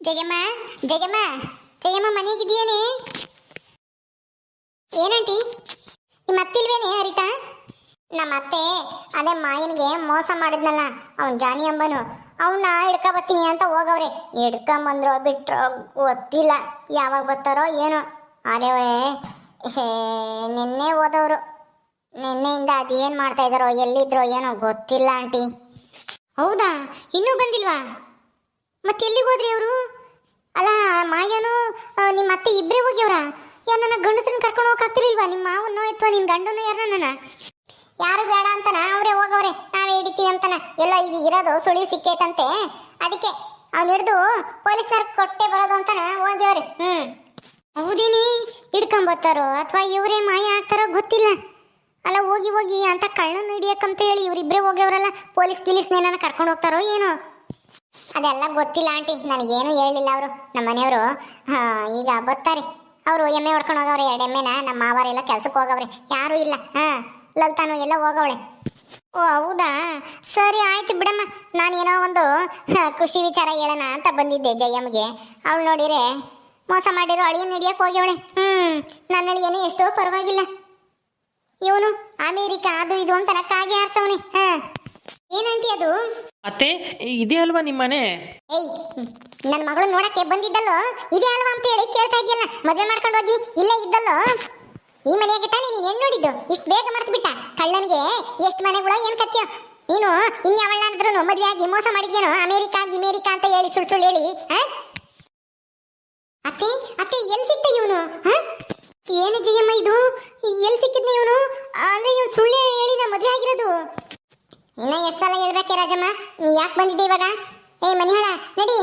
ಜಯಮ್ಮ ಜಯಮ್ಮ ಜಯಮ್ಮ ಮನೆಗಿದೆಯೇನೆ ಏನಂಟಿ? ನಿಮ್ಮ ಅತ್ತಿಲ್ವೇನೆ ಹರಿತಾ? ನಮ್ಮ ಅತ್ತೆ ಅದೇ ಮಾಯನಿಗೆ ಮೋಸ ಮಾಡಿದ್ನಲ್ಲ, ಅವನ್ ಜಾನಿ ಅಂಬನು. ಅವನ್ನ ಹಿಡ್ಕ ಬರ್ತೀನಿ ಅಂತ ಹೋಗವ್ರೆ. ಹಿಡ್ಕೊಂಬಂದ್ರೋ ಬಿಟ್ರೋ, ಗೊತ್ತಿಲ್ಲ ಯಾವಾಗ ಬರ್ತಾರೋ ಏನೋ. ಅದೇವೇ ನಿನ್ನೆ ಹೋದವರು. ನಿನ್ನೆಯಿಂದ ಅದೇನು ಮಾಡ್ತಾ ಇದ್ದಾರೋ, ಎಲ್ಲಿದ್ರೋ ಏನೋ ಗೊತ್ತಿಲ್ಲ ಆಂಟಿ. ಹೌದಾ? ಇನ್ನೂ ಬಂದಿಲ್ವಾ? ಮತ್ತೆ ಎಲ್ಲಿಗೆ ಹೋದ್ರಿ ಅವರು? ಅಲ್ಲ, ಮಾಯನು ನಿಮ್ಮ ಅತ್ತೆ ಇಬ್ಬರೇ ಹೋಗ್ಯವ್ರ? ಯಾ ನನ್ನ ಗಂಡಸರನ್ನ ಕರ್ಕೊಂಡು ಹೋಗಕ್ಕಾಗ್ತಿರ್ಲಿಲ್ವಾ? ನಿಮ್ಮ ಮಾವನೋ ಅಥವಾ ನಿಮ್ಮ ಗಂಡನೋ ಯಾರನ್ನ? ನನ್ನ ಯಾರು ಬೇಡ ಅಂತನ? ಅವರೇ ಹೋಗವ್ರೆ. ನಾವೇ ಹಿಡಿತೀವಿ ಅಂತಾನ? ಎಲ್ಲ ಇದು ಇರೋದು ಸುಳಿ ಸಿಕ್ಕೈತಂತೆ. ಅದಕ್ಕೆ ಅವ್ನು ಹಿಡಿದು ಪೊಲೀಸ್ನವ್ರ ಕೊಟ್ಟೆ ಬರೋದು ಅಂತಾನ? ಹೋಗ್ಯವ್ರೆ. ಹ್ಮ್. ಹೌದೇನಿ? ಹಿಡ್ಕೊಂಬತ್ತಾರೋ? ಅಥವಾ ಇವರೇ ಮಾಯ ಆಗ್ತಾರೋ ಗೊತ್ತಿಲ್ಲ. ಅಲ್ಲ, ಹೋಗಿ ಹೋಗಿ ಅಂತ ಕಳ್ಳನ ಹಿಡಿಯಕ್ಕಂತ ಹೇಳಿ ಇವರಿಬ್ಬರೇ ಹೋಗ್ಯವ್ರಲ್ಲ? ಪೊಲೀಸ್ ಗಿಲೀಸ್ನೇನ ಕರ್ಕೊಂಡು ಹೋಗ್ತಾರೋ ಏನೋ? ಅದೆಲ್ಲ ಗೊತ್ತಿಲ್ಲ ಆಂಟಿ, ನನಗೇನು ಹೇಳಿಲ್ಲ ಅವರು. ನಮ್ಮ ಮನೆಯವರು ಈಗ ಬರ್ತಾರೆ. ಅವರು ಎಮ್ಮೆ ಹೊಡ್ಕೊಂಡು ಹೋಗವ್ರೆ, ಎರಡು ಎಮ್ಮೆನ. ನಮ್ಮ ಮಾವರೆಲ್ಲ ಕೆಲ್ಸಕ್ಕೆ ಹೋಗವ್ರೆ. ಯಾರು ಇಲ್ಲ, ಹಾಂ, ಲಲ್ತಾನು ಎಲ್ಲ ಹೋಗವಳೆ. ಓ, ಹೌದಾ? ಸರಿ, ಆಯ್ತು ಬಿಡಮ್ಮ. ನಾನೇನೋ ಒಂದು ಖುಷಿ ವಿಚಾರ ಹೇಳೋಣ ಅಂತ ಬಂದಿದ್ದೆ ಜಯಮ್ಮಗೆ ಅವಳು ನೋಡಿರೆ ಮೋಸ ಮಾಡಿರೋ ಅಳಿಯನ್ನು ಹಿಡಿಯಕ್ಕೆ ಹೋಗ್ಯವಳೆ. ಹ್ಞೂ ನನ್ನ ಅಳಿಯನೇ ಎಷ್ಟೋ ಪರವಾಗಿಲ್ಲ. ಇವನು ಅಮೇರಿಕಾ, ಅದು ಇದು ಅಂತ ನಕ್ಕಾಗಿ ಆರ್ಸವನೆ, ಹಾಂ. ಏನಂಟಿ ಅದು? ಅತ್ತೆ ಇದೇ ಅಲ್ವಾ ನಿಮ್ಮನೆ? ಏಯ್ ನನ್ನ ಮಗಳು ನೋಡಕ್ಕೆ ಬಂದಿದ್ದಲ್ಲೋ? ಇದೆ ಅಲ್ವಾ ಅಂತ ಹೇಳಿ ಕೇಳ್ತಾ ಇದೆಯಲ್ಲ ಮದುವೆ ಮಾಡ್ಕೊಂಡು ಹೋಗಿ ಇಲ್ಲೇ ಇದ್ದಲ್ಲೋ? ಈ ಮನೆಯಾಗೆ ತಾನೇ ನೀನು ಹೆಣ್ಣು ನೋಡಿದ್ದು? ಇಷ್ಟು ಬೇಗ ಮರ್ತು ಬಿಟ್ಟ? ಕಳ್ಳನಿಗೆ ಎಷ್ಟು ಮನೆಗಳು ಏನ್ ಕಚ್ಚ್ಯ ನೀನು ಇನ್ಯಾವಳ್ಳಾದ್ರೂ ಮದ್ವೆ ಆಗಿ ಮೋಸ ಮಾಡಿದ್ಯೇನೋ? ಅಮೇರಿಕಾ ಗಿಮೇರಿಕಾ ಅಂತ ಹೇಳಿ ಸುಳ್ಳು ಸುಳ್ಳು ಹೇಳಿ? ಅತ್ತೆ ಅತ್ತೆ ಎಲ್ಲಿ ಸಿಕ್ತ ಇವನು ಏನು ಜಯಮ್ಮ ಇದು? ಎಲ್ಲಿ ಸಿಕ್ಕಿದ್ನ ಇವನು? ಅಂದ್ರೆ ಇವನು ಸುಳ್ಳು ಹೇಳಿ ನಾ ಮದ್ವೆ ಆಗಿರೋದು. ಇನ್ನ ಎಷ್ಟು ಸಲ ಹೇಳ್ಬೇಕೆ ರಾಜಮ್ಮ? ನೀ ಯಾಕೆ ಬಂದಿದ್ದೆ ಇವಾಗ? ಏಯ್, ಮನಿಹಳ, ನಡಿ.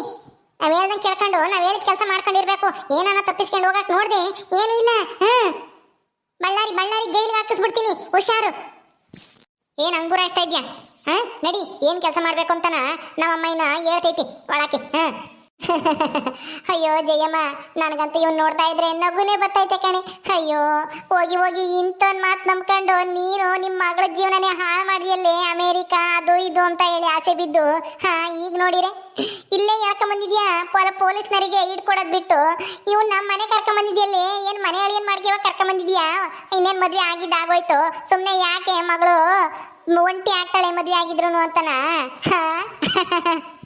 ನಾವ್ ಹೇಳ್ದಂಗೆ ಕೇಳ್ಕೊಂಡು, ನಾವ್ ಹೇಳಿದ ಕೆಲಸ ಮಾಡ್ಕೊಂಡಿರ್ಬೇಕು. ಏನಾನ ತಪ್ಪಿಸ್ಕೊಂಡು ಹೋಗಕ್ ನೋಡ್ದೆ? ಏನು ಇಲ್ಲ. ಹ್ಮ್ ಬಳ್ಳಾರಿ ಬಳ್ಳಾರಿ ಜೈಲಿಗೆ ಹಾಕಿಸ್ಬಿಡ್ತೀನಿ. ಹುಷಾರು. ಏನ್ ಅಂಗುರಾಯಿಸ್ತಾ ಇದ್ಯಾ? ಹ, ನಡಿ. ಏನ್ ಕೆಲಸ ಮಾಡ್ಬೇಕು ಅಂತನ? ನಮ್ಮ ಅಮ್ಮಯ್ಯನ ಹೇಳ್ತೈತಿ ಒಳಾಕಿ ಹ. ಅಯ್ಯೋ ಜಯಮ್ಮ, ನನಗಂತೂ ಇವ್ನು ನೋಡ್ತಾ ಇದ್ರೆ ನಗುನೇ ಬರ್ತೈತೆ ಕಣೆ. ಅಯ್ಯೋ, ಹೋಗಿ ಹೋಗಿ ಇಂಥೊಂದು ಮಾತು ನಂಬ್ಕೊಂಡು ನೀನು ನಿಮ್ಮ ಮಗಳ ಜೀವನನೇ ಹಾಳು ಮಾಡಿಯಲ್ಲೇ ಅಮೇರಿಕಾ, ಅದು ಇದು ಅಂತ ಹೇಳಿ ಆಸೆ ಬಿದ್ದು. ಹಾ, ಈಗ ನೋಡಿರೆ. ಇಲ್ಲೇ ಬಂದಿದ್ಯಾ? ಪೊಲ ಪೊಲೀಸ್ನರಿಗೆ ಇಟ್ಕೊಡೋದು ಬಿಟ್ಟು. ಇವ್ನು ನಮ್ಮ ಮನೆ ಕರ್ಕೊಂಬಂದಿದ್ಯಲ್ಲೇ ಏನು ಮನೆ ಅಳಿಯನ್ ಮಾಡ್ಕೇವ ಕರ್ಕೊಂಬಂದಿದ್ಯಾ ಇನ್ನೇನು ಮದ್ವೆ ಆಗಿದ್ದಾಗೋಯ್ತು ಸುಮ್ಮನೆ ಯಾಕೆ ಮಗಳು ಒಂಟಿ ಆಗ್ತಾಳೆ ಮದ್ವೆ ಆಗಿದ್ರು ಅಂತನಾ? ಹಾ?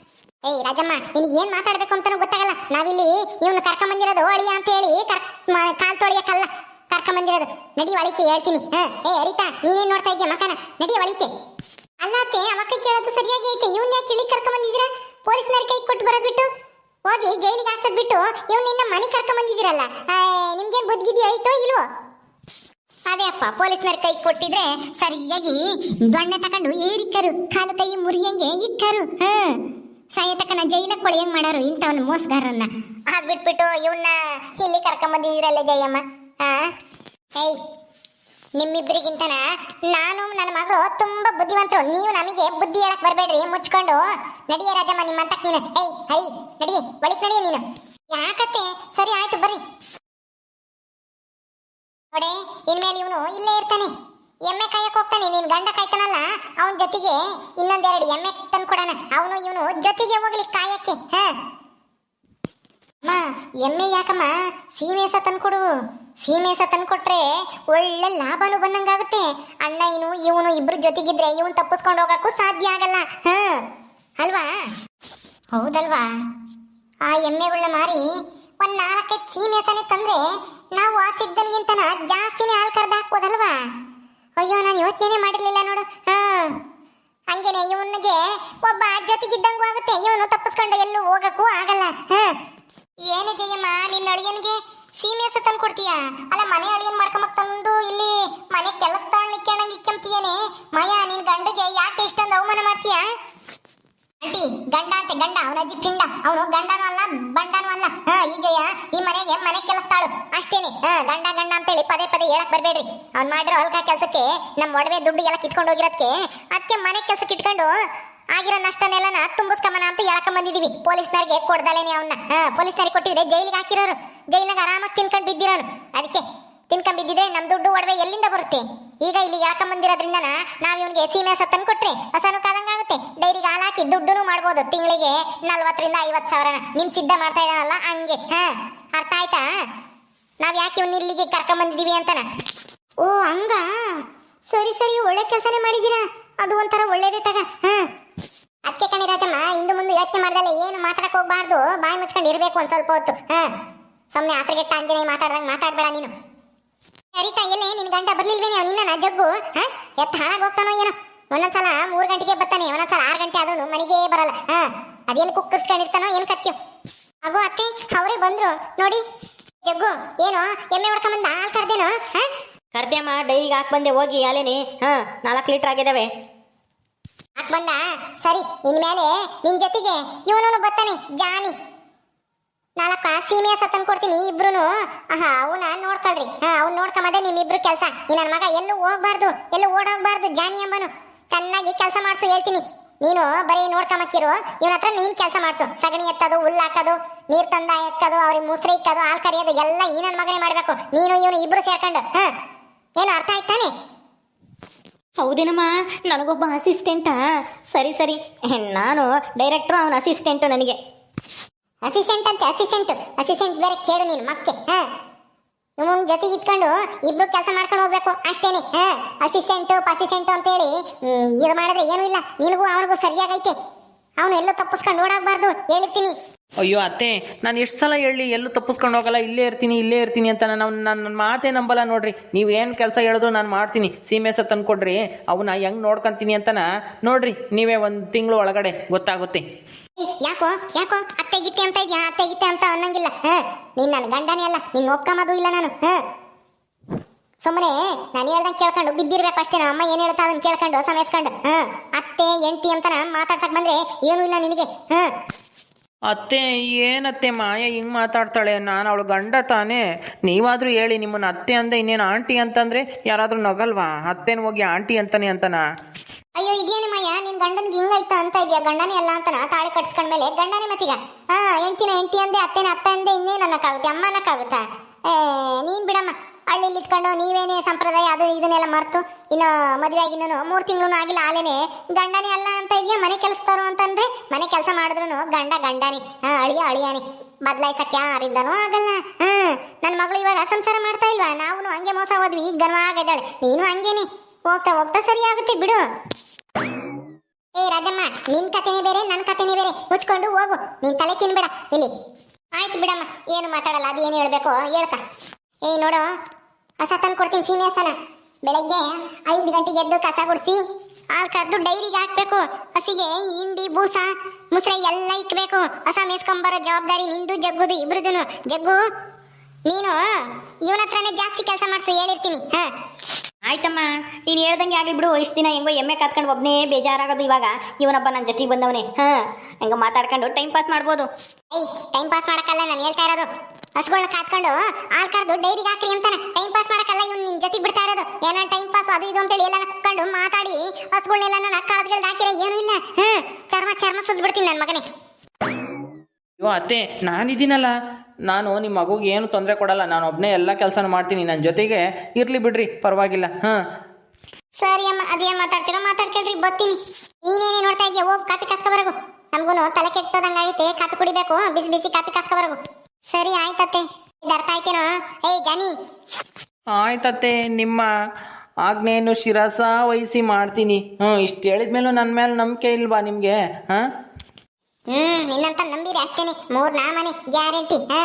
ಏಯ್ ರಾಜಮ್ಮ, ನಿನಗೆ ಏನ್ ಮಾತಾಡ್ಬೇಕು ಅಂತಾನು ಗೊತ್ತಾಗಲ್ಲ. ನಾವಿಲ್ಲಿ ಇವನು ಕರ್ಕೊಂಬಂದಿರೋದು ಅಳಿಯ ಅಂತ ಹೇಳಿ ಕಾಲು ಕಾಲ್ ತೊಳೆಯಕ್ಕಲ್ಲ. ಕರ್ಕೊಂಬಂದಿರೋದು. ನಡಿ ಒಳಿಕೆ ಹೇಳ್ತೀನಿ. ಹ, ಏ, ಅರಿತಾ, ನೀನೇನ್ ನೋಡ್ತಾ ಇದ್ದೀಯ ಮಕನ? ನಡಿ ಒಳಿಕೆ ಅಲ್ಲಾತೆ ಅತ್ತೆ ಅವಕ್ಕ ಕೇಳೋದು ಸರಿಯಾಗಿ ಐತೆ. ಇವನ್ ಯಾಕೆ ಇಳಿ ಬಂದಿದಿರಾ ಪೊಲೀಸ್ನವ್ರ ಕೈ ಕೊಟ್ಟು ಬರೋದ್ ಬಿಟ್ಟು? ಹೋಗಿ ಜೈಲಿಗೆ ಹಾಕ್ಸದ್ ಬಿಟ್ಟು ಇವ್ನ ನಿನ್ನ ಮನೆ ಕರ್ಕೊಂಬಂದಿದ್ದೀರಲ್ಲ. ನಿಮ್ಗೇನ್ ಬುದ್ಧಿಗಿದ್ಯೋ ಐತೋ ಇಲ್ವೋ? ಅದೇ ಅಪ್ಪ, ಪೊಲೀಸ್ನವ್ರ ಕೈ ಕೊಟ್ಟಿದ್ರೆ ಸರಿಯಾಗಿ ದೊಣ್ಣೆ ತಕೊಂಡು ಏರಿಕ್ಕರು, ಕಾಲು ಕೈ ಮುರಿಯಂಗೆ ಇಕ್ಕರು. ಹ. ಸಾಯತಕ್ಕನ ಜೈಲಕ್ಕೆ ಹೆಂಗ್ ಮಾಡಾರು? ಇಂತವನು ಮೋಸಗಾರನ್ನ. ಅದ್ ಬಿಟ್ಬಿಟ್ಟು ಇವನ್ನ ಇಲ್ಲಿ ಕರ್ಕೊಂಬಂದಿದ್ರಲ್ಲ ಜಯಮ್ಮ? ಆ? ನಿಮ್ಮಿಬ್ಬರಿಗಿಂತನ ನಾನು ನನ್ನ ಮಗಳು ತುಂಬಾ ಬುದ್ಧಿವಂತರು. ನೀವು ನಮಗೆ ಬುದ್ಧಿ ಹೇಳಕ್ ಬರಬೇಡ್ರಿ, ಮುಚ್ಕೊಂಡು ನಡಿಯ ರಾಜಮ್ಮ ನಿಮ್ಮಂತ ನೀನು. ಏಯ್ ಹೈ ನಡಿ ಒಳಿಕ್ ನಡಿಯ ನೀನು. ಯಾಕತ್ತೆ? ಸರಿ ಆಯ್ತು, ಬರ್ರಿ. ನೋಡೆ, ಇನ್ಮೇಲೆ ಇವನು ಇಲ್ಲೇ ಇರ್ತಾನೆ. ಎಮ್ಮೆ ಕಾಯಕ್ ಹೋಗ್ತಾನೆ, ನೀನ್ ಗಂಡ ಕಾಯ್ತಾನಲ್ಲ, ಅವನ ಜೊತೆಗೆ ಇನ್ನೊಂದೆರಡು ಎಮ್ಮೆ ತಂದು ಕೊಡೋಣ. ಅವನು ಇವನು ಜೊತೆಗೆ ಹೋಗ್ಲಿ ಕಾಯಕ್ಕೆ, ಹ? ಅಮ್ಮ, ಎಮ್ಮೆ ಯಾಕಮ್ಮ? ಸೀಮೆಸ ತಂದ್ಕೊಡು. ಸೀಮೆಸ ತಂದ್ಕೊಟ್ರೆ ಒಳ್ಳೆ ಲಾಭನು ಬಂದಂಗಾಗುತ್ತೆ. ಅಣ್ಣ ಇನ್ನು ಇವನು ಇಬ್ರು ಜೊತೆಗಿದ್ರೆ ಇವನ್ ತಪ್ಪಿಸ್ಕೊಂಡು ಹೋಗಕ್ಕೂ ಸಾಧ್ಯ ಆಗಲ್ಲ, ಹ? ಅಲ್ವಾ? ಹೌದಲ್ವಾ? ಆ ಎಮ್ಮೆಗಳನ್ನ ಮಾರಿ ಒಂದ್ ನಾಲ್ಕೈದು ಸೀಮೆಸನೆ ತಂದ್ರೆ ನಾವು ಆ ಸಿದ್ದನಿಗಿಂತನ ಜಾಸ್ತಿನೇ ಹಾಲು ಕರ್ದು ಹಾಕ್ಬೋದಲ್ವಾ? ಅಯ್ಯೋ, ನಾನು ಯೋಚನೆ ಮಾಡಿರ್ಲಿಲ್ಲ ನೋಡು. ಹಾ. ಹಂಗೇನೆ, ಇವನಿಗೆ ಒಬ್ಬ ಜೊತೆಗಿದ್ದಂಗೂ ಆಗುತ್ತೆ. ಇವನು ತಪ್ಪಿಸ್ಕೊಂಡು ಎಲ್ಲೂ ಹೋಗಕ್ಕೂ ಆಗಲ್ಲ. ಹಾ. ಏನು ಜಯಮ್ಮ, ನಿನ್ನ ಅಳಿಯನಿಗೆ ಸೀಮೆ ಹಸ ತಂದು ಕೊಡ್ತೀಯಾ? ಅಲ್ಲ, ಮನೆ ಅಳಿಯನ್ ಮಾಡ್ಕೊಂಬಕ್ ತಂದು ಇಲ್ಲಿ ಮನೆ ಕೆಲಸ ತಗೊಳ್ಳಿಕ್ಕಂಡಂಗೆ ಇಕ್ಕಂತೀಯೇನೆ ಮಯ, ನಿನ್ ಗಂಡಗೆ ಯಾಕೆ ಇಷ್ಟೊಂದು ಅವಮಾನ ಮಾಡ್ತೀಯಾ? ಆಂಟಿ, ಗಂಡ ಅಂತೆ, ಗಂಡ. ಅವನ ಅಜ್ಜಿ ಪಿಂಡ. ಅವನು ಗಂಡನೂ ಅಲ್ಲ, ಬಂಡನೂ ಅಲ್ಲ. ಹಾ, ಈಗಯ್ಯ, ಈ ಮನೆಗೆ ಮನೆ ಕೆಲಸದಾಳು ಅಷ್ಟೇನೆ. ಹಾ, ಗಂಡ ಗಂಡ ಅಂತೇಳಿ ಪದೇ ಪದೇ ಹೇಳಕ್ ಬರ್ಬೇಡ್ರಿ. ಅವ್ನ್ ಮಾಡಿರೋ ಹೊಲ್ಕ ನಮ್ಮ ಒಡವೆ ದುಡ್ಡು ಎಲ್ಲ ಕಿತ್ಕೊಂಡು ಹೋಗಿರೋದಕ್ಕೆ ಅದಕ್ಕೆ ಮನೆ ಕೆಲಸಕ್ಕೆ ಇಟ್ಕೊಂಡು ಆಗಿರೋ ನಷ್ಟನೆಲ್ಲನ ತುಂಬಿಸ್ಕೊಂಬನ ಅಂತ ಹೇಳಕ್ ಬಂದಿದೀವಿ. ಪೊಲೀಸ್ನವ್ರಿಗೆ ಕೊಡ್ದಲೇನೆ ಅವನ್ನ ಪೊಲೀಸ್ನವ್ರಿಗೆ ಕೊಟ್ಟಿದ್ರೆ ಜೈಲಿಗೆ ಹಾಕಿರೋರು. ಜೈಲಿನಾಗ ಆರಾಮಾಗಿ ತಿನ್ಕೊಂಡು ಬಿದ್ದಿರೋನು ಅದಕ್ಕೆ ತಿನ್ಕೊಂಡ್ ಬಿದ್ದಿದ್ರೆ ನಮ್ಮ ದುಡ್ಡು ಒಡವೆ ಎಲ್ಲಿಂದ ಬರುತ್ತೆ? ಈಗ ಇಲ್ಲಿ ಬಂದಿರೋದ್ರಿಂದ ನಾವ್ ಇವನ್ಗೆ ಸೀಮೆ ಸತ್ತನ್ ಕೊಟ್ರೆ ಹಸನು ಕಾದಂಗಾಗುತ್ತೆ ಡೈರಿಗೆ ಹಾಕಿ ದುಡ್ಡು ಮಾಡ್ಬೋದು. ತಿಂಗಳಿಗೆ ನಲ್ವತ್ತರಿಂದ ಐವತ್ತು ಸಾವಿರನ. ನಿಮ್ ಸಿದ್ಧ ಮಾಡ್ತಾ ಇದ್ದಾನಲ್ಲ ಹಂಗೆ. ಹಾ, ಅರ್ಥ ಆಯ್ತಾ? ನಾವ್ ಯಾಕೆ ಇವ್ನ ಇಲ್ಲಿಗೆ ಕರ್ಕೊಂಡ್ ಬಂದಿದೀವಿ ಅಂತನ? ಓ, ಹಂಗ? ಸರಿ ಸರಿ, ಒಳ್ಳೆ ಕೆಲಸನೇ ಮಾಡಿದೀರಾ ಅದು ಒಂಥರ ಒಳ್ಳೇದೇ ತಗ, ಹಾ. ಅದಕ್ಕೆ ಕಣಿ ರಾಜಮ್ಮ, ಇಂದು ಮುಂದೆ ಯೋಚನೆ ಮಾಡ್ದಲ್ಲ ಏನು ಮಾತಾಡಕ್ ಹೋಗ್ಬಾರ್ದು. ಬಾಯಿ ಮುಚ್ಕೊಂಡು ಇರ್ಬೇಕು ಒಂದ್ ಸ್ವಲ್ಪ ಹೊತ್ತು, ಹಾ. ಸುಮ್ಮನೆ ಆತರಗೆಟ್ಟ ಅಂಜನೇ ಮಾತಾಡ್ದಂಗ್ ಮಾತಾಡ್ಬೇಡ ನೀನು. ಸರಿತಾ ಎಲ್ಲೇ ನಿನ್ ಗಂಡ ಬರ್ಲಿಲ್ವೇನೆ ಅವ್ನು ನಿನ್ನ ಜಗ್ಗು ಹಾ? ಎತ್ತ ಹಾಳಾಗ ಹೋಗ್ತಾನೋ ಏನೋ? ಒಂದೊಂದ್ಸಲ ಮೂರ್ ಗಂಟೆಗೆ ಬರ್ತಾನೆ, ಒಂದೊಂದ್ಸಲ ಆರ್ ಗಂಟೆ ಆದ್ರೂ ಮನೆಗೆ ಬರಲ್ಲ, ಹಾ. ಅದೆಲ್ಲಿ ಕುಕ್ಕರ್ಸ್ಕೊಂಡಿರ್ತಾನೋ ಏನ್ ಕತ್ಯೋ? ಅಗೋ ಅತ್ತೆ, ಅವರೇ ಬಂದ್ರು. ನೋಡಿ, ಜಗ್ಗು, ಏನು ಎಮ್ಮೆ ಹೊಡ್ಕೊಂಬಂದ ಹಾಲ್ ಕರ್ದೇನೋ, ಹಾ? ಕರ್ದ್ಯಮ್ಮ, ಡೈರಿಗೆ ಹಾಕಿ ಬಂದೆ, ಹೋಗಿ ಅಲೆನಿ. ಹಾ, ನಾಲ್ಕು ಲೀಟರ್ ಆಗಿದಾವೆ. ಹಾಕ್ ಬಂದ? ಸರಿ, ಇನ್ಮೇಲೆ ನಿನ್ ಜೊತೆಗೆ ಇವನು ಬರ್ತಾನೆ, ಜಾನಿ. ನಾಲ್ಕ ಸೀಮೆ ಸತ್ತನ್ ಕೊಡ್ತೀನಿ ಇಬ್ರು ಆಹಾ, ಅವನ ನೋಡ್ಕೊಳ್ರಿ. ಹಾ, ಅವ್ನು ನೋಡ್ಕೊಂಬದೆ ನಿಮ್ಮಿಬ್ರು ಕೆಲಸ. ನನ್ನ ಮಗ ಎಲ್ಲೂ ಹೋಗ್ಬಾರ್ದು, ಎಲ್ಲೂ ಓಡೋಗ್ಬಾರ್ದು, ಜಾನಿ ಎಂಬನು ಚೆನ್ನಾಗಿ ಕೆಲಸ ಮಾಡ್ಸು ಹೇಳ್ತೀನಿ. ನೀನು ಬರೀ ನೋಡ್ಕೊಂಬಕ್ಕಿರು ಇವನ ಹತ್ರ ನೀನ್ ಕೆಲಸ ಮಾಡ್ಸು. ಸಗಣಿ ಎತ್ತದು, ಹುಲ್ಲು ಹಾಕೋದು, ನೀರ್ ತಂದ ಎತ್ತದು, ಅವ್ರಿಗೆ ಮುಸ್ರೆ ಇಕ್ಕೋದು, ಹಾಲ್ ಕರಿಯೋದು, ಎಲ್ಲ ಈ ನನ್ನ ಮಗನೇ ಮಾಡ್ಬೇಕು. ನೀನು, ಇವನು ಇಬ್ರು ಸೇರ್ಕೊಂಡು, ಹಾ. ಏನು ಅರ್ಥ ಆಯ್ತಾನೆ ಹೌದೇನಮ್ಮ? ನನಗೊಬ್ಬ ಅಸಿಸ್ಟೆಂಟಾ ಸರಿ ಸರಿ. ನಾನು ಡೈರೆಕ್ಟ್ರು ಅವನ ಅಸಿಸ್ಟೆಂಟು ನನಗೆ. ಅಸಿಸ್ಟೆಂಟ್ ಅಂತ ಅಸಿಸ್ಟೆಂಟ್ ಅಸಿಸ್ಟೆಂಟ್ ಬೇರೆ ಕೇಳು ನೀನು, ಮಕ್ಕೆ, ಹಾಂ? ಇವನ್ ಜೊತೆಗೆ ಇಟ್ಕೊಂಡು ಇಬ್ರು ಕೆಲಸ ಮಾಡ್ಕೊಂಡು ಹೋಗ್ಬೇಕು, ಅಷ್ಟೇನೆ, ಹಾ? ಅಸಿಸ್ಟೆಂಟು ಅಸಿಸ್ಟೆಂಟ್ ಅಂತೇಳಿ ಇದು ಮಾಡಿದ್ರೆ ಏನೂ ಇಲ್ಲ. ನಿನಗೂ ಅವನಿಗೂ ಸರಿಯಾಗೈತೆ. ಅವನು ಎಲ್ಲೋ ತಪ್ಪಿಸ್ಕೊಂಡು ಓಡಾಗಬಾರ್ದು, ಹೇಳಿರ್ತೀನಿ. ಅಯ್ಯೋ ಅತ್ತೆ, ನಾನು ಎಷ್ಟು ಸಲ ಹೇಳಿ ಎಲ್ಲೂ ತಪ್ಪಿಸ್ಕೊಂಡು ಹೋಗಲ್ಲ, ಇಲ್ಲೇ ಇರ್ತೀನಿ ಇಲ್ಲೇ ಇರ್ತೀನಿ ಅಂತ ನಾನು ನನ್ನ ಮಾತೇ ನಂಬಲ್ಲ ನೋಡ್ರಿ. ನೀವು ಏನು ಕೆಲಸ ಹೇಳಿದ್ರು ನಾನು ಮಾಡ್ತೀನಿ, ಸೀಮೆ ತಂದು ಕೊಡ್ರಿ ಅವನ್ನ ಹೆಂಗೆ ನೋಡ್ಕೊಂತೀನಿ ಅಂತನ ನೋಡ್ರಿ, ನೀವೇ ಒಂದು ತಿಂಗಳು ಒಳಗಡೆ ಗೊತ್ತಾಗುತ್ತೆ. ಯಾಕೋ ಯಾಕೋ? ಅತ್ತೆ ಗಿತ್ತೆ ಅಂತ ಇದೆಯಾ? ಅತ್ತೆ ಗಿತ್ತೆ ಅಂತ ಅನ್ನಂಗಿಲ್ಲ. ಹಾಂ, ನೀನ್ ನನ್ನ ಗಂಡನೇ ಅಲ್ಲ, ನೀನು ಒಕ್ಕಮದು ಇಲ್ಲ ನಾನು. ಹಾಂ. ಸುಮ್ಮನೆ ನಾನು ಹೇಳ್ದಂಗೆ ಕೇಳ್ಕೊಂಡು ಬಿದ್ದಿರ್ಬೇಕು ಅಷ್ಟೇ, ನಮ್ಮ ಅಮ್ಮ ಏನು ಹೇಳ್ತಾ ಅದನ್ನ ಕೇಳ್ಕೊಂಡು ಸಮಯಿಸ್ಕೊಂಡು ಹ್ಞೂ ಅತ್ತೆ ಎಂಟಿ ಅಂತ ಮಾತಾಡ್ಸಕ್ಕೆ ಬಂದ್ರೆ ಏನೂ ಇಲ್ಲ ನಿನಗೆ. ಹಾ. ಅತ್ತೆ ಏನತ್ತೆ ಮಾಯ ಹಿಂಗೆ ಮಾತಾಡ್ತಾಳೆ? ನಾನು ಅವಳು ಗಂಡ ತಾನೇ. ನೀವಾದರೂ ಹೇಳಿ, ನಿಮ್ಮನ್ನ ಅತ್ತೆ ಅಂದೆ ಇನ್ನೇನು ಆಂಟಿ ಅಂತಂದರೆ ಯಾರಾದರೂ ನಗಲ್ವಾ? ಅತ್ತೆನ ಹೋಗಿ ಆಂಟಿ ಅಂತಾನೆ ಅಂತನ? ಅಯ್ಯೋ ಇದೇನು ಮಾಯ? ನಿನ್ ಗಂಡನ್ಗೆ ಐತ ಅಂತ ಇದೆಯಾ? ಗಂಡನೇ ಅಲ್ಲ ಅಂತನ? ತಾಳಿ ಕಟ್ಸ್ಕೊಂಡ್ಮೇಲೆ ಗಂಡನೇ ಮತ್ತೀಗ? ಹಾ ಎಂಟಿನ ಎಂಟಿ ಅಂದೆ, ಅತ್ತೆನ ಅತ್ತ ಅಂದೆ ಇನ್ನೇನು ಅನ್ನಕ್ಕಾಗುತ್ತೆ? ಅಮ್ಮ ಅನ್ನಕ್ಕಾಗುತ್ತಾ ಏ, ನೀನ್ ಬಿಡಮ್ಮ. ಹಳ್ಳಿಲಿ ಇಟ್ಕೊಂಡು ನೀವೇನೇ ಸಂಪ್ರದಾಯ ಅದು ಇದನ್ನೆಲ್ಲ ಮರ್ತು ಇನ್ನು ಮದುವೆ ಆಗಿನೂ ಮೂರು ತಿಂಗಳು ಆಗಿಲ್ಲ ಆಲೇನೆ ಗಂಡನೇ ಅಲ್ಲ ಅಂತ ಇದೆಯಾ? ಮನೆ ಕೆಲಸದವರು ಅಂತಂದ್ರೆ ಮನೆ ಕೆಲಸ ಮಾಡಿದ್ರು ಗಂಡ ಗಂಡನೇ. ಹಾ, ಅಳಿಯ ಅಳಿಯಾನೆ. ಬದಲಾಯಿಸಕ್ಕೆ ಯಾರಿಂದನೂ ಆಗಲ್ಲ. ಹ್ಮ್ ನನ್ನ ಮಗಳು ಇವಾಗ ಸಂಸಾರ ಮಾಡ್ತಾ ಇಲ್ವಾ? ನಾವು ಹಂಗೆ ಮೋಸ ಹೋದ್ವಿ. ಈಗ ಗರ್ವಾಗಿದ್ದಾಳೆ ನೀನು ಹಂಗೇನಿ. ಹೋಗ್ತಾ ಹೋಗ್ತಾ ಸರಿ ಆಗುತ್ತೆ, ಬಿಡು. ಏ ರಾಜಮ್ಮ, ನಿನ್ ಕತೆನೇ ಬೇರೆ ನನ್ನ ಕತೆನೇ ಬೇರೆ. ಮುಚ್ಕೊಂಡು ಹೋಗು. ನೀನ್ ತಲೆ ತಿನ್ಬೇಡ. ಇಲ್ಲಿ. ಆಯ್ತು ಬಿಡಮ್ಮ. ಏನು ಮಾತಾಡಲ್ಲ? ಅದು ಏನು ಹೇಳ್ಬೇಕು? ಹೇಳ್ಕ. ಏ ನೋಡು. ಕಸ ತಂದು ಕೊಡ್ತೀನಿ ಸೀಮೆ ಬೆಳಗ್ಗೆ ಐದು ಗಂಟೆಗೆ ಎದ್ದು ಕಸ ಗುಡಿಸಿ, ಹಾಲು ಕರೆದು ಡೈರಿಗೆ ಹಾಕ್ಬೇಕು. ಹಸಿಗೆ ಹಿಂಡಿ, ಬೂಸ, ಮುಸ್ರೆ ಎಲ್ಲ ಇಕ್ಬೇಕು. ಹಸ ಮೇಸ್ಕೊಂಬರೋ ಜವಾಬ್ದಾರಿ ನಿಂದು, ಜಗ್ಗುದು ಇಬ್ರದನು. ಜಗ್ಗು, ನೀನು ಇವನ ಹತ್ರನೇ ಜಾಸ್ತಿ ಕೆಲಸ ಮಾಡಿಸು, ಹೇಳಿರ್ತೀನಿ. ಹಾ. ಆಯ್ತಮ್ಮ, ನೀನು ಹೇಳ್ದಂಗೆ ಆಗಲಿ ಬಿಡು. ಇಷ್ಟು ದಿನ ಹೆಂಗೋ ಎಮ್ಮೆ ಕಾತ್ಕೊಂಡು ಒಬ್ಬನೇ ಬೇಜಾರಾಗೋದು ಇವಾಗ. ಇವನೊಬ್ಬ ನನ್ನ ಜೊತೆಗೆ ಬಂದವನೇ. ಹಾಂ. ಹೆಂಗೋ ಮಾತಾಡ್ಕೊಂಡು ಟೈಮ್ ಪಾಸ್ ಮಾಡ್ಬೋದು. ಏಯ್ ಟೈಮ್ ಪಾಸ್ ಮಾಡಕ್ಕಲ್ಲ ನಾನು ಹೇಳ್ತಾ ಇರೋದು. ಹಸುಗಳನ್ನ ಕಾತ್ಕೊಂಡು ಹಾಲ್ ಕರ್ದು ಡೈರಿಗೆ ಹಾಕ್ರಿ ಅಂತಾನೆ. ಟೈಮ್ ಪಾಸ್ ಮಾಡಕ್ಕಲ್ಲ ಇವ್ನು ನಿನ್ ಜೊತೆಗೆ ಬಿಡ್ತಾ ಇರೋದು. ಏನೋ ಟೈಮ್ ಪಾಸ್ ಅದು ಇದು ಅಂತೇಳಿ ಎಲ್ಲ ನಕ್ಕೊಂಡು ಮಾತಾಡಿ ಹಸುಗಳನ್ನೆಲ್ಲ ನಾನು ಕಳದ್ಗಳ್ದು ಹಾಕಿರೋ ಏನೂ ಇಲ್ಲ. ಹ್ಮ್ ಚರ್ಮ ಚರ್ಮ ಸುಲ್ದು ಬಿಡ್ತೀನಿ ನನ್ನ ಮಗನೇ. ಅಯ್ಯೋ ಅತ್ತೆ ನಾನಿದ್ದೀನಲ್ಲ. ನಾನು ನಿಮ್ಮ ಮಗುಗೆ ಏನು ತೊಂದರೆ ಕೊಡಲ್ಲ. ನಾನು ಒಬ್ಬನೇ ಎಲ್ಲ ಕೆಲಸನೂ ಮಾಡ್ತೀನಿ. ನನ್ನ ಜೊತೆಗೆ ಇರಲಿ ಬಿಡ್ರಿ ಪರವಾಗಿಲ್ಲ. ಹಾಂ. ಸರಿ ಅಮ್ಮ ಅದೇನು ಮಾತಾಡ್ತೀರೋ ಮಾತಾಡ್ಕೇಳ್ರಿ ಬರ್ತೀನಿ. ನೀನೇನೇ ನೋಡ್ತಾ ಇದೆಯಾ ಹೋಗಿ ಕಾಪಿ ಕಾಸ್ಕೊಬರಗು. ನಮ್ಗೂ ತಲೆ ಕೆಟ್ಟೋದಂಗಾಗೈತೆ ಕಾಫಿ ಕುಡಿಬೇಕು ಬಿಸಿ ಬಿಸಿ ಕಾಪಿ ಕಾಸ್ಕೊಬರಗು. ಸರಿ ಆಯ್ತತ್ತೆ ಇದು ಅರ್ಥ ಆಯ್ತೇನೋ? ಏಯ್ ಜಾನಿ. ಆಯ್ತತ್ತೆ ನಿಮ್ಮ ಆಗ್ನೇನು ಶಿರಸ ವಹಿಸಿ ಮಾಡ್ತೀನಿ. ಹ್ಞೂ ಇಷ್ಟು ಹೇಳಿದ್ಮೇಲೂ ನನ್ನ ಮೇಲೆ ನಂಬಿಕೆ ಇಲ್ವಾ ನಿಮಗೆ ಹಾಂ? ಹ್ಮ್ ನಿನ್ನಂತ ನಂಬಿರಿ ಅಷ್ಟೇನೆ. ಮೂರ್ ನಾಮನೆ ಗ್ಯಾರಂಟಿ ಹಾ?